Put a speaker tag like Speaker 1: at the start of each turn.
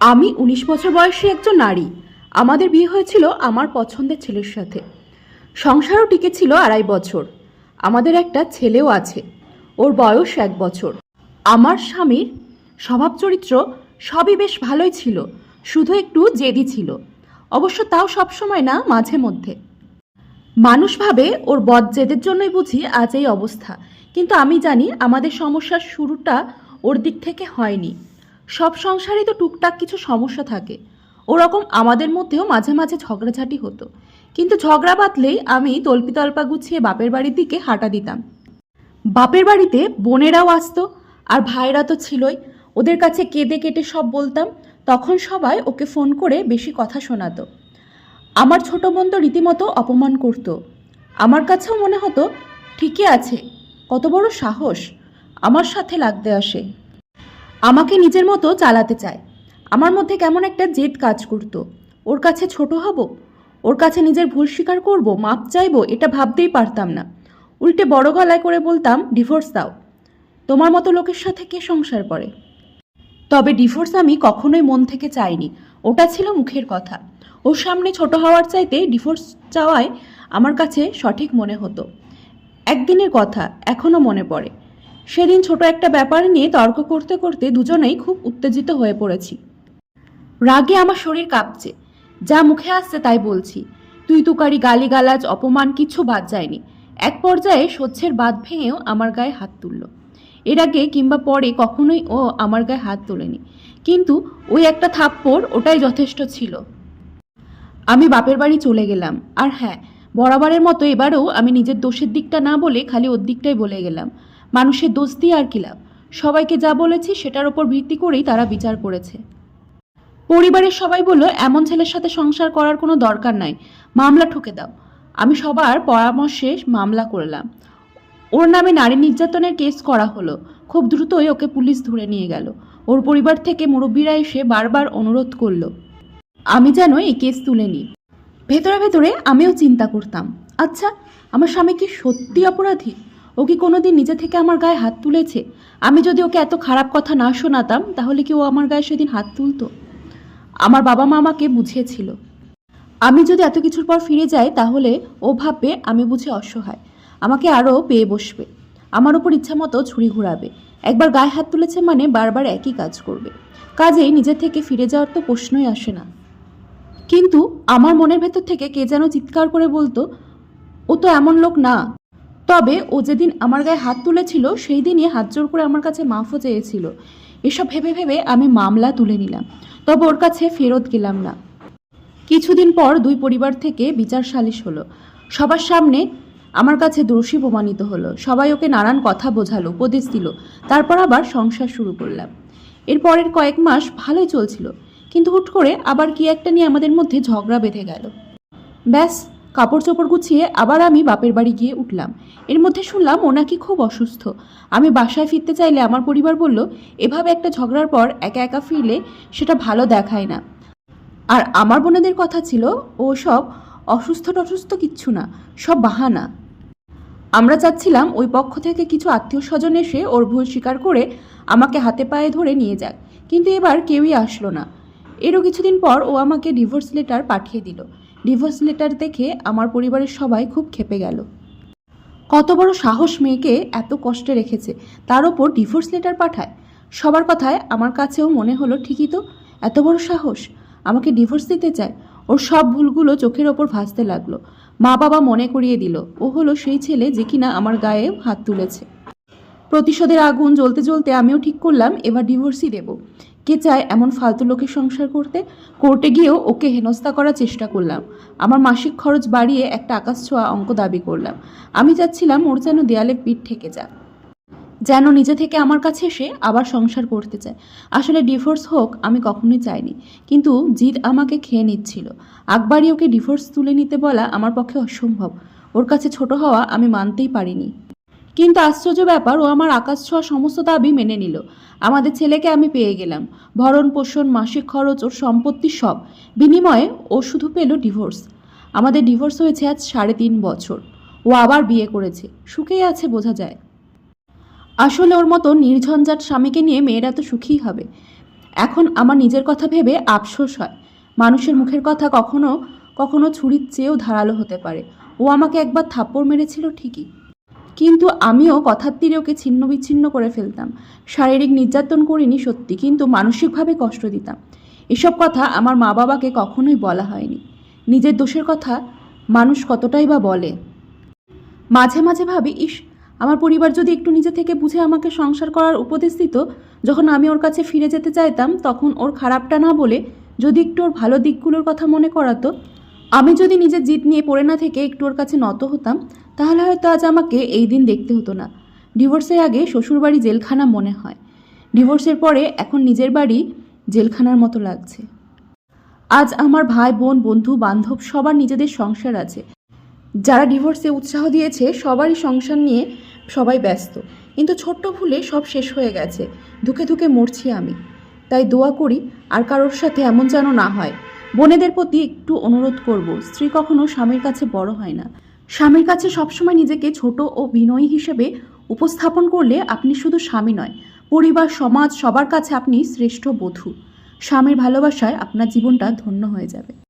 Speaker 1: আমি উনিশ বছর বয়সী একজন নারী। আমাদের বিয়ে হয়েছিল আমার পছন্দের ছেলের সাথে। সংসারও টিকেছিল আড়াই বছর। আমাদের একটা ছেলেও আছে। ওর বয়স এক বছর। আমার স্বামীর স্বভাব চরিত্র সবই বেশ ভালোই ছিল। শুধু একটু জেদি ছিল। অবশ্য তাও সবসময় না, মাঝে মধ্যে। মানুষ ভাবে ওর বদ জেদের জন্যই বুঝি আজ এই অবস্থা। কিন্তু আমি জানি আমাদের সমস্যার শুরুটা ওর দিক থেকে হয়নি। সব সংসারে তো টুকটাক কিছু সমস্যা থাকে। ওরকম আমাদের মধ্যেও মাঝে মাঝে ঝগড়াঝাটি হতো। কিন্তু ঝগড়া বাঁধলেই আমি তল্পিতল্পা গুছিয়ে বাপের বাড়ির দিকে হাঁটা দিতাম। বাপের বাড়িতে বোনেরাও আসতো আর ভাইরা তো ছিলই। ওদের কাছে কেঁদে কেটে সব বলতাম। তখন সবাই ওকে ফোন করে বেশি কথা শোনাতো। আমার ছোট বোন তো রীতিমতো অপমান করতো। আমার কাছেও মনে হতো, ঠিকই আছে, কত বড় সাহস। আমার সাথে লাগতে আসে। আমাকে নিজের মতো চালাতে চায়। আমার মধ্যে কেমন একটা জেদ কাজ করতো। ওর কাছে ছোট হব? ওর কাছে নিজের ভুল স্বীকার করব? মাপ চাইব? এটা ভাবতেই পারতাম না। উল্টে বড় গলায় করে বলতাম, ডিভোর্স দাও। তোমার মতো লোকের সাথে কে সংসার করে? তবে ডিভোর্স আমি কখনোই মন থেকে চাইনি। ওটা ছিল মুখের কথা। ওর সামনে ছোট হওয়ার চাইতে ডিভোর্স চাওয়ায় আমার কাছে সঠিক মনে হতো। একদিনের কথা এখনও মনে পড়ে। সেদিন ছোট একটা ব্যাপার নিয়ে তর্ক করতে করতে দুজনেই খুব উত্তেজিত হয়ে পড়েছি। রাগে আমার শরীর কাঁপছে। যা মুখে আসছে তাই বলছি। তুই তুকারি, গালিগালাজ, অপমান কিছু বাদ যায়নি। এক পর্যায়ে সহ্যের বাদ ভেঙেও আমার গায়ে হাত তুলল। এর আগে কিংবা পরে কখনোই ও আমার গায়ে হাত তোলেনি। কিন্তু ওই একটা থাপ্পড় ওটাই যথেষ্ট ছিল। আমি বাপের বাড়ি চলে গেলাম। আর হ্যাঁ বরাবরের মতো এবারেও আমি নিজের দোষের দিকটা না বলে খালি ওর দিকটাই বলে গেলাম। মানুষের দোষ দিয়ে আর কি লাভ? সবাইকে যা বলেছি সেটার ওপর ভিত্তি করেই তারা বিচার করেছে। পরিবারের সবাই বলল, এমন ছেলের সাথে সংসার করার কোনো দরকার নাই। মামলা ঠুকে দাও। আমি সবার পরামর্শে মামলা করলাম। ওর নামে নারী নির্যাতনের কেস করা হলো। খুব দ্রুতই ওকে পুলিশ ধরে নিয়ে গেল। ওর পরিবার থেকে মুরব্বীরা এসে বারবার অনুরোধ করল, আমি যেন এই কেস তুলে নিই। ভেতরে ভেতরে আমিও চিন্তা করতাম আচ্ছা আমার স্বামী কি সত্যি অপরাধী? ও কি কোনোদিন নিজে থেকে আমার গায়ে হাত তুলেছে? আমি যদি ওকে এত খারাপ কথা না শোনাতাম, তাহলে কি ও আমার গায়ে সেদিন হাত তুলতো? আমার বাবা মা আমাকে বুঝিয়েছিল। আমি যদি এত কিছুর পর ফিরে যাই, তাহলে ও ভাববে আমি বুঝি অসহায়। আমাকে আরও পেয়ে বসবে। আমার ওপর ইচ্ছা মতো ছুরি ঘুরাবে। একবার গায়ে হাত তুলেছে মানে বারবার একই কাজ করবে। কাজেই নিজে থেকে ফিরে যাওয়ার তো প্রশ্নই আসে না। কিন্তু আমার মনের ভেতর থেকে কে যেন চিৎকার করে বলতো, ও তো এমন লোক না। তবে ও যেদিন আমার গায়ে হাত তুলেছিল, সেই দিনই হাত জোর করে আমার কাছে মাফও চেয়েছিল। এসব ভেবে ভেবে আমি মামলা তুলে নিলাম। তবে ওর কাছে ফেরত গেলাম না। কিছুদিন পর দুই পরিবার থেকে বিচার সালিশ হলো। সবার সামনে আমার কাছে দোষী প্রমাণিত হলো। সবাই ওকে নানান কথা বোঝালো, উপদেশ দিল। তারপর আবার সংসার শুরু করলাম। এর পরের কয়েক মাস ভালোই চলছিল। কিন্তু হুট করে আবার কি একটা নিয়ে আমাদের মধ্যে ঝগড়া বেঁধে গেল। ব্যাস কাপড় চোপড় গুছিয়ে আবার আমি বাপের বাড়ি গিয়ে উঠলাম। এর মধ্যে শুনলাম ও নাকি খুব অসুস্থ। আমি বাসায় ফিরতে চাইলে আমার পরিবার বলল, এভাবে একটা ঝগড়ার পর একা একা ফিরলে সেটা ভালো দেখায় না। আর আমার বোনেদের কথা ছিল, ও সব অসুস্থ টসুস্থ কিচ্ছু না, সব বাহানা। আমরা চাচ্ছিলাম ওই পক্ষ থেকে কিছু আত্মীয় স্বজন এসে ওর ভুল স্বীকার করে আমাকে হাতে পায়ে ধরে নিয়ে যাক, কিন্তু এবার কেউই আসলো না। এরও কিছুদিন পর ও আমাকে ডিভোর্স লেটার পাঠিয়ে দিল। ডিভোর্স লেটার দেখে আমার পরিবারের সবাই খুব ক্ষেপে গেল। কত বড় সাহস মেয়েকে এত কষ্টে রেখেছে, তার ওপর ডিভোর্স লেটার পাঠায়। সবার কথায় আমার কাছেও মনে হলো, ঠিকই তো, এত বড় সাহস, আমাকে ডিভোর্স দিতে চায়। ওর সব ভুলগুলো চোখের ওপর ভাসতে লাগল। মা বাবা মনে করিয়ে দিল, ও হলো সেই ছেলে যে কিনা আমার গায়ে হাত তুলেছে। প্রতিশোধের আগুন জ্বলতে জ্বলতে আমিও ঠিক করলাম, এবার ডিভোর্সই দেব। কে চায় এমন ফালতু লোকের সংসার করতে? কোর্টে গিয়েও ওকে হেনস্থা করার চেষ্টা করলাম। আমার মাসিক খরচ বাড়িয়ে একটা আকাশ ছোঁয়া অঙ্ক দাবি করলাম। আমি চাচ্ছিলাম ওর যেন দেয়ালে পিঠ থেকে যাক যেন নিজে থেকে আমার কাছে এসে আবার সংসার করতে চায়। আসলে ডিভোর্স হোক, আমি কখনোই চাইনি। কিন্তু জিদ আমাকে খেয়ে নিচ্ছিল। আকবারই ওকে ডিভোর্স তুলে নিতে বলা আমার পক্ষে অসম্ভব। ওর কাছে ছোট হওয়া আমি মানতেই পারিনি। কিন্তু আশ্চর্য ব্যাপার, ও আমার আকাশ ছোঁয়া সমস্ত দাবি মেনে নিল। আমাদের ছেলেকে আমি পেয়ে গেলাম। ভরণ পোষণ, মাসিক খরচ, ওর সম্পত্তি সব। বিনিময়ে ও শুধু পেল ডিভোর্স। আমাদের ডিভোর্স হয়েছে আজ সাড়ে তিন বছর। ও আবার বিয়ে করেছে। সুখেই আছে বোঝা যায়। আসলে ওর মতো নির্ঝঞ্ঝাট স্বামীকে নিয়ে মেয়েরা তো সুখীই হবে। এখন আমার নিজের কথা ভেবে আফসোস হয়। মানুষের মুখের কথা কখনো কখনো ছুরির চেয়েও ধারালো হতে পারে। ও আমাকে একবার থাপ্পড় মেরেছিল ঠিকই। কিন্তু আমিও কথার তীরে ওকে ছিন্ন বিচ্ছিন্ন করে ফেলতাম। শারীরিক নির্যাতন করিনি সত্যি, কিন্তু মানসিকভাবে কষ্ট দিতাম। এসব কথা আমার মা বাবাকে কখনোই বলা হয়নি। নিজের দোষের কথা মানুষ কতটাই বা বলে? মাঝে মাঝে ভাবি, ইস, আমার পরিবার যদি একটু নিজে থেকে বুঝে আমাকে সংসার করার উপদেশ দিত, যখন আমি ওর কাছে ফিরে যেতে চাইতাম, তখন ওর খারাপটা না বলে যদি একটু ওর ভালো দিকগুলোর কথা মনে করাতো, আমি যদি নিজের জিদ নিয়ে পড়ে না থেকে একটু ওর কাছে নত হতাম তাহলে হয়তো আজ আমাকে এই দিন দেখতে হতো না। ডিভোর্সের আগে শ্বশুরবাড়ি জেলখানা মনে হয়। ডিভোর্সের পরে এখন নিজের বাড়ি জেলখানার মতো লাগছে। আজ আমার ভাই, বোন, বন্ধু, বান্ধব সবার নিজেদের সংসার আছে। যারা ডিভোর্সে উৎসাহ দিয়েছে, সবারই সংসার নিয়ে সবাই ব্যস্ত। কিন্তু ছোট্ট ভুলে সব শেষ হয়ে গেছে। ধুকে ধুকে মরছি আমি। তাই দোয়া করি, আর কারোর সাথে এমন যেন না হয়। বোনেদের প্রতি একটু অনুরোধ করব, স্ত্রী কখনো স্বামীর কাছে বড় হয় না। স্বামীর কাছে সবসময় নিজেকে ছোট ও বিনয়ী হিসেবে উপস্থাপন করলে আপনি শুধু স্বামী নয়, পরিবার, সমাজ, সবার কাছে আপনি শ্রেষ্ঠ বধূ। স্বামীর ভালোবাসায় আপনার জীবনটা ধন্য হয়ে যাবে।